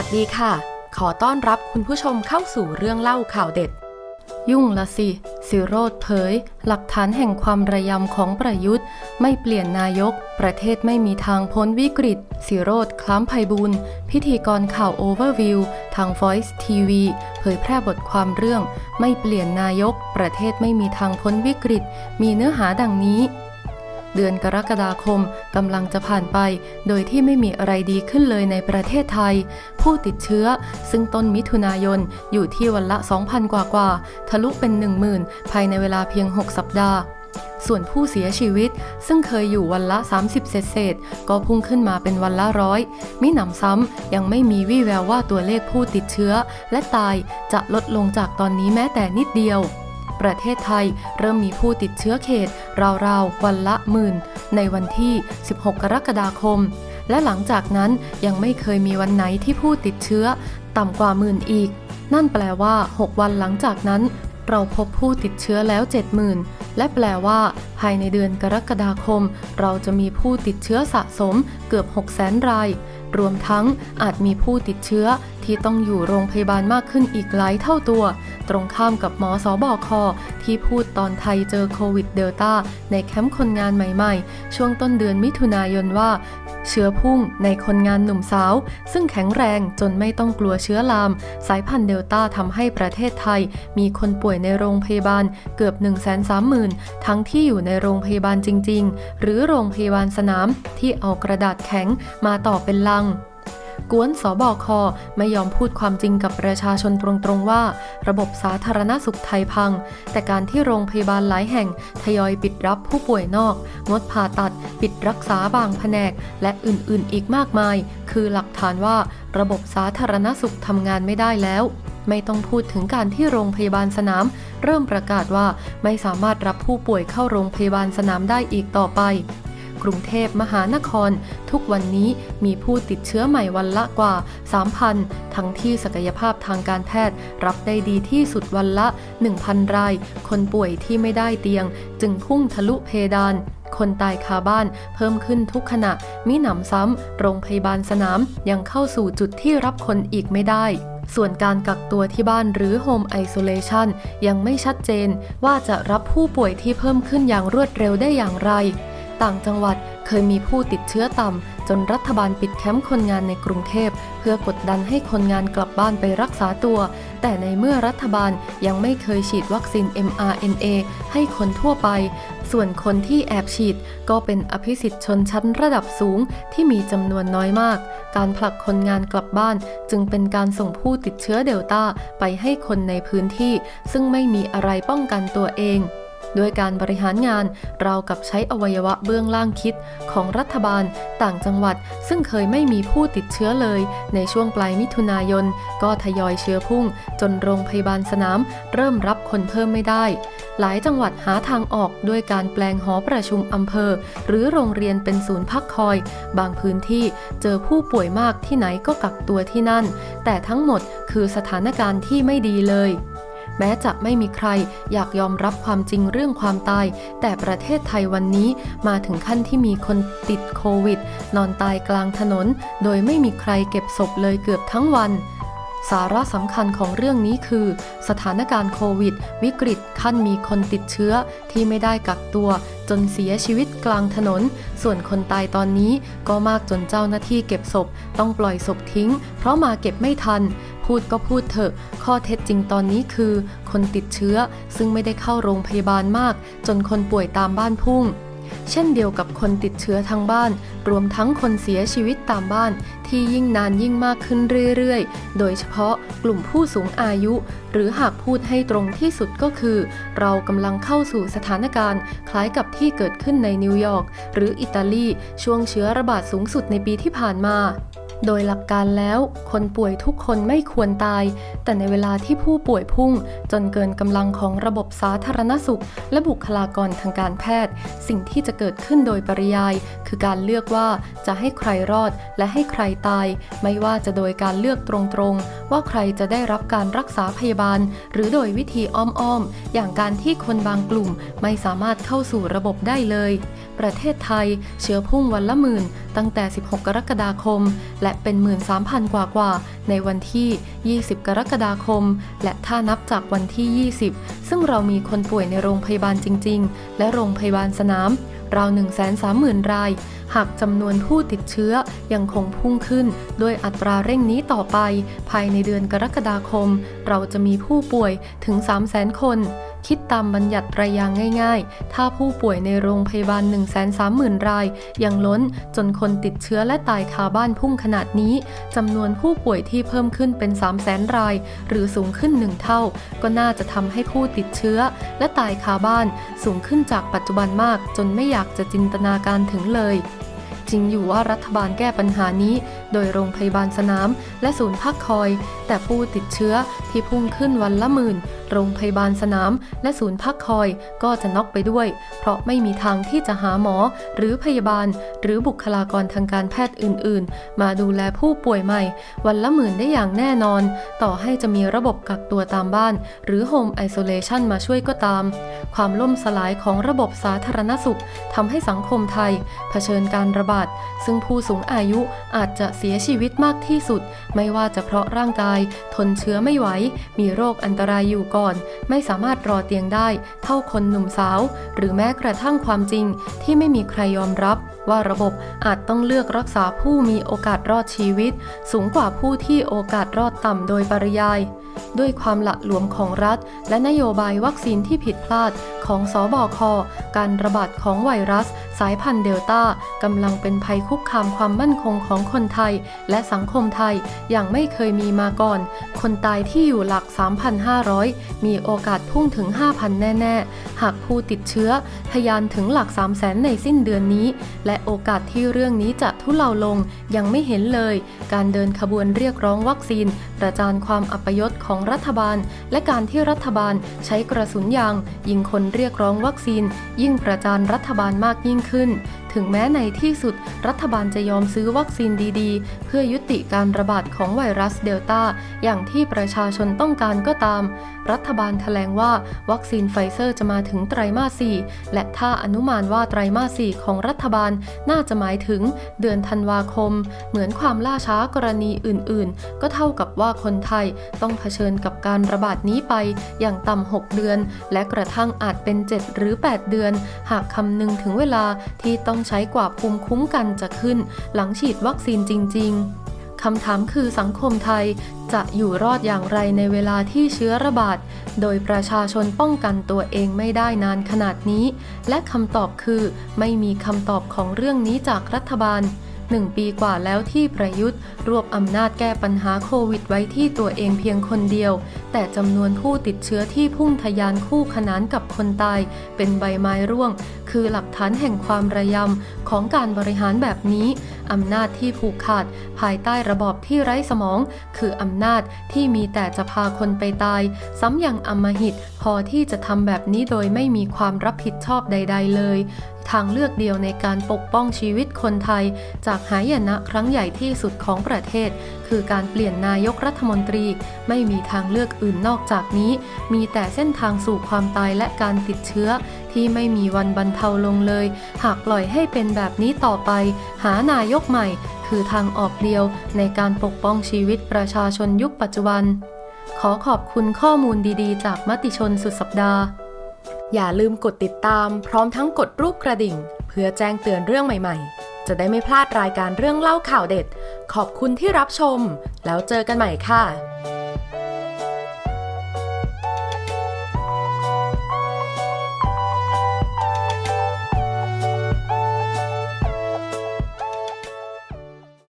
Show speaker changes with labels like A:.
A: วัสดีค่ะ ขอต้อนรับคุณผู้ชมเข้าสู่เรื่องเล่าข่าวเด็ด ยุ่งละสิสิโรธเผย หลักฐานแห่งความระยำของประยุทธ์ ไม่เปลี่ยนนายก ประเทศไม่มีทางพ้นวิกฤต สิโรธคล้ามไพบูลพิธีกรข่าวโอเวอร์วิวทาง Voice TV เผยแพร่บทความเรื่อง ไม่เปลี่ยนนายก ประเทศไม่มีทางพ้นวิกฤต มีเนื้อหาดังนี้ เดือนกรกฎาคมกำลังจะผ่านไป โดยที่ไม่มีอะไรดีขึ้นเลยในประเทศไทย ผู้ติดเชื้อ ซึ่งต้นมิถุนายนอยู่ที่วันละ 2,000 กว่ากว่า ทะลุเป็น 10,000 ภายในเวลาเพียง 6 สัปดาห์ส่วนผู้เสียชีวิตซึ่งเคยอยู่วันละ 30 เศษเศษก็พุ่งขึ้นมาเป็นวันละร้อยมิหนำซ้ำยังไม่มีวี่แววว่าตัวเลขผู้ติดเชื้อ และตายจะลดลงจากตอนนี้แม้แต่นิดเดียว ประเทศไทย เริ่มมีผู้ติดเชื้อเขต ราวๆ วันละหมื่น ในวันที่ 16 กรกฎาคม และหลังจากนั้นยังไม่เคยมีวันไหนที่ผู้ติดเชื้อ ต่ำกว่าหมื่นอีก นั่นแปลว่า 6 วันหลังจากนั้น เราพบผู้ติดเชื้อแล้ว 70,000 และแปลว่า ภายในเดือนกรกฎาคม เราจะมีผู้ติดเชื้อสะสมเกือบ 600,000 ราย รวมทั้งอาจมีผู้ติดเชื้อ ที่ต้องอยู่โรงพยาบาลมากขึ้นอีกหลายเท่าตัว ตรงข้ามกับหมอสอบอคอที่พูดตอนไทยเจอโควิดเดลต้าในแคมป์คนงานใหม่ๆ ช่วงต้นเดือนมิถุนายนว่าเชื้อพุ่งในคนงานหนุ่มสาว ซึ่งแข็งแรงจนไม่ต้องกลัวเชื้อลาม สายพันธุ์เดลต้าทำให้ประเทศไทย มีคนป่วยในโรงพยาบาลเกือบ 1 3 0 0 0 0 ทั้งที่อยู่ในโรงพยาบาลจริง ๆ หรือโรงพยาบาลสนามที่เอากระดาษแข็งมาต่อเป็นลัง กวนสบคไม่ยอมพูดความจริงกับประชาชนตรงๆว่า ระบบสาธารณสุขไทยพัง แต่การที่โรงพยาบาลหลายแห่ง ทยอยปิดรับผู้ป่วยนอก งดผ่าตัด ปิดรักษาบางแผนก และอื่นๆ อีกมากมาย คือหลักฐานว่าระบบสาธารณสุขทำงานไม่ได้แล้วไม่ต้องพูดถึงการที่โรงพยาบาลสนาม เริ่มประกาศว่าไม่สามารถรับผู้ป่วยเข้าโรงพยาบาลสนามได้อีกต่อไป กรุงเทพมหานคร ทุกวันนี้มีผู้ติดเชื้อใหม่วันละกว่า 3,000 ทั้งที่ศักยภาพทางการแพทย์ รับได้ดีที่สุดวันละ 1,000 ราย คนป่วยที่ไม่ได้เตียง จึงพุ่งทะลุเพดานคนตายคาบ้านเพิ่มขึ้นทุกขณะ มิหนำซ้ำ โรงพยาบาลสนามยังเข้าสู่จุดที่รับคนอีกไม่ได้ ส่วนการกักตัวที่บ้านหรือ Home Isolation ยังไม่ชัดเจน ว่าจะรับผู้ป่วยที่เพิ่มขึ้นอย่างรวดเร็วได้อย่างไร ต่างจังหวัดเคยมีผู้ติดเชื้อต่ำ จนรัฐบาลปิดแคมป์คนงานในกรุงเทพ เพื่อกดดันให้คนงานกลับบ้านไปรักษาตัว แต่ในเมื่อรัฐบาลยังไม่เคยฉีดวัคซีน mRNA ให้คนทั่วไป ส่วนคนที่แอบฉีดก็เป็นอภิสิทธิ์ชนชั้นระดับสูงที่มีจำนวนน้อยมาก การผลักคนงานกลับบ้าน จึงเป็นการส่งผู้ติดเชื้อเดลต้าไปให้คนในพื้นที่ ซึ่งไม่มีอะไรป้องกันตัวเอง ด้วยการบริหารงานเรากับใช้อวัยวะเบื้องล่างคิดของรัฐบาลต่างจังหวัด ซึ่งเคยไม่มีผู้ติดเชื้อเลย ในช่วงปลายมิถุนายน ก็ทยอยเชื้อพุ่ง จนโรงพยาบาลสนาม เริ่มรับคนเพิ่มไม่ได้ หลายจังหวัดหาทางออกด้วยการแปลงหอประชุมอำเภอ หรือโรงเรียนเป็นศูนย์พักคอย บางพื้นที่เจอผู้ป่วยมากที่ไหนก็กักตัวที่นั่น แต่ทั้งหมดคือสถานการณ์ที่ไม่ดีเลย แม้จะไม่มีใครอยากยอมรับความจริงเรื่องความตาย แต่ประเทศไทยวันนี้มาถึงขั้นที่มีคนติดโควิด นอนตายกลางถนน โดยไม่มีใครเก็บศพเลยเกือบทั้งวันสาระสำคัญของเรื่องนี้คือ สถานการณ์โควิด วิกฤตขั้นมีคนติดเชื้อที่ไม่ได้กักตัว จนเสียชีวิตกลางถนน ส่วนคนตายตอนนี้ก็มากจนเจ้าหน้าที่เก็บศพ ต้องปล่อยศพทิ้ง เพราะมาเก็บไม่ทัน พูดก็พูดเถอะ ข้อเท็จจริงตอนนี้คือ คนติดเชื้อซึ่งไม่ได้เข้าโรงพยาบาลมาก จนคนป่วยตามบ้านพุ่ง เช่นเดียวกับคนติดเชื้อทางบ้าน รวมทั้งคนเสียชีวิตตามบ้าน ที่ยิ่งนานยิ่งมากขึ้นเรื่อยๆ โดยเฉพาะกลุ่มผู้สูงอายุ หรือหากพูดให้ตรงที่สุดก็คือ เรากำลังเข้าสู่สถานการณ์ คล้ายกับที่เกิดขึ้นในนิวยอร์กหรืออิตาลีช่วงเชื้อระบาดสูงสุดในปีที่ผ่านมา โดยหลักการแล้วคนป่วยทุกคนไม่ควรตาย แต่ในเวลาที่ผู้ป่วยพุ่ง จนเกินกำลังของระบบสาธารณสุข และบุคลากรทางการแพทย์ สิ่งที่จะเกิดขึ้นโดยปริยาย คือการเลือกว่าจะให้ใครรอดและให้ใครตาย ไม่ว่าจะโดยการเลือกตรงๆ ว่าใครจะได้รับการรักษาพยาบาล หรือโดยวิธีอ้อมๆ อย่างการที่คนบางกลุ่มไม่สามารถเข้าสู่ระบบได้เลย ประเทศไทยเชื้อพุ่งวันละหมื่น ตั้งแต่ 16 กรกฎาคม และเป็น 13,000 กว่ากว่า ในวันที่ 20 กรกฎาคม และถ้านับจากวันที่ 20 ซึ่งเรามีคนป่วยในโรงพยาบาลจริง ๆ และโรงพยาบาลสนามราว130,000 ราย หากจำนวนผู้ติดเชื้อยังคงพุ่งขึ้น ด้วยอัตราเร่งนี้ต่อไป ภายในเดือนกรกฎาคม เราจะมีผู้ป่วยถึง 300,000 คน คิดตามบัญญัติรายยางง่ายๆ ถ้าผู้ป่วยในโรงพยาบาล 130,000 ราย ยังล้นจนคนติดเชื้อและตายคาบ้านพุ่งขนาดนี้จำนวนผู้ป่วยที่เพิ่มขึ้นเป็น 300,000 ราย หรือสูงขึ้น 1 เท่า ก็น่าจะทำให้ผู้ติดเชื้อ และตายคาบ้าน สูงขึ้นจากปัจจุบันมาก จนไม่อยากจะจินตนาการถึงเลยจริงอยู่ว่ารัฐบาลแก้ปัญหานี้ โดยโรงพยาบาลสนาม และศูนย์พักคอย แต่ผู้ติดเชื้อที่พุ่งขึ้นวันละหมื่นโรงพยาบาลสนาม และศูนย์พักคอยก็จะน็อกไปด้วย เพราะไม่มีทางที่จะหาหมอ หรือพยาบาล หรือบุคลากรทางการแพทย์อื่น ๆ มาดูแลผู้ป่วยใหม่ วันละหมื่นได้อย่างแน่นอน ต่อให้จะมีระบบกักตัวตามบ้าน หรือ Home Isolation มาช่วยก็ตาม ความล่มสลายของระบบสาธารณสุขทำให้สังคมไทย เผชิญการระบาด ซึ่งผู้สูงอายุอาจจะเสียชีวิตมากที่สุด ไม่ว่าจะเพราะร่างกาย ทนเชื้อไม่ไหว มีโรคอันตรายอยู่ก่อนไม่สามารถรอเตียงได้ เท่าคนหนุ่มสาว หรือแม้กระทั่งความจริงที่ไม่มีใครยอมรับ ว่าระบบอาจต้องเลือกรักษาผู้มีโอกาสรอดชีวิต สูงกว่าผู้ที่โอกาสรอดต่ำโดยปริยาย ด้วยความหละหลวมของรัฐ และนโยบายวัคซีนที่ผิดพลาดของสอบอคการระบาดของไวรัส สายพันธุ์เดลต้ากำลังเป็นภัยคุกคามความมั่นคงของคนไทย และสังคมไทยอย่างไม่เคยมีมาก่อน คนตายที่อยู่หลัก 3,500 มีโอกาสพุ่งถึง 5,000 แน่ ๆ หากผู้ติดเชื้อทะยานถึงหลัก 300,000 ในสิ้นเดือนนี้ และโอกาสที่เรื่องนี้จะทุเลาลงยังไม่เห็นเลย การเดินขบวนเรียกร้องวัคซีน ประจานความอัปยศของรัฐบาล และการที่รัฐบาลใช้กระสุนยาง ยิงคนเรียกร้องวัคซีน ยิ่งประจานรัฐบาลมากยิ่งขึ้นถึงแม้ในที่สุดรัฐบาลจะยอมซื้อวัคซีนดีๆ เพื่อยุติการระบาดของไวรัสเดลต้าอย่างที่ประชาชนต้องการก็ตาม รัฐบาลแถลงว่าวัคซีนไฟเซอร์จะมาถึงไตรมาส 4 และถ้าอนุมานว่าไตรมาส 4 ของรัฐบาลน่าจะหมายถึงเดือนธันวาคม เหมือนความล่าช้ากรณีอื่นๆ ก็เท่ากับว่าคนไทยต้องเผชิญกับการระบาดนี้ไปอย่างต่ำ6เดือน และกระทั่งอาจเป็น 7 หรือ 8 เดือน หากคำนึงถึงเวลาที่ต้องใช้กว่าภูมิคุ้มกันจะขึ้น หลังฉีดวัคซีนจริง ๆ คำถามคือสังคมไทยจะอยู่รอดอย่างไรในเวลาที่เชื้อระบาด โดยประชาชนป้องกันตัวเองไม่ได้นานขนาดนี้ และคำตอบคือไม่มีคำตอบของเรื่องนี้จากรัฐบาล หนึ่งปีกว่าแล้วที่ประยุทธ์ รวบอำนาจแก้ปัญหาโควิดไว้ที่ตัวเองเพียงคนเดียว แต่จำนวนผู้ติดเชื้อที่พุ่งทะยานคู่ขนานกับคนตาย เป็นใบไม้ร่วง คือหลักฐานแห่งความระยำของการบริหารแบบนี้ อำนาจที่ผูกขาด ภายใต้ระบอบที่ไร้สมอง คืออำนาจที่มีแต่จะพาคนไปตาย ซ้ำยังอำมหิตพอที่จะทำแบบนี้โดยไม่มีความรับผิดชอบใด ๆ เลย ทางเลือกเดียวในการปกป้องชีวิตคนไทย จากหายนะครั้งใหญ่ที่สุดของประเทศ คือการเปลี่ยนนายกรัฐมนตรี ไม่มีทางเลือกอื่นนอกจากนี้ มีแต่เส้นทางสู่ความตายและการติดเชื้อ ที่ไม่มีวันบรรเทาลงเลย หากปล่อยให้เป็นแบบนี้ต่อไป หานายกใหม่ คือทางออกเดียวในการปกป้องชีวิตประชาชนยุคปัจจุบัน ขอขอบคุณข้อมูลดีๆ จากมติชนสุดสัปดาห์ อย่าลืมกดติดตาม พร้อมทั้งกดรูปกระดิ่ง เพื่อแจ้งเตือนเรื่องใหม่ ๆ จะได้ไม่พลาดรายการเรื่องเล่าข่าวเด็ด ขอบคุณที่รับชม แล้วเจอกันใหม่ค่ะ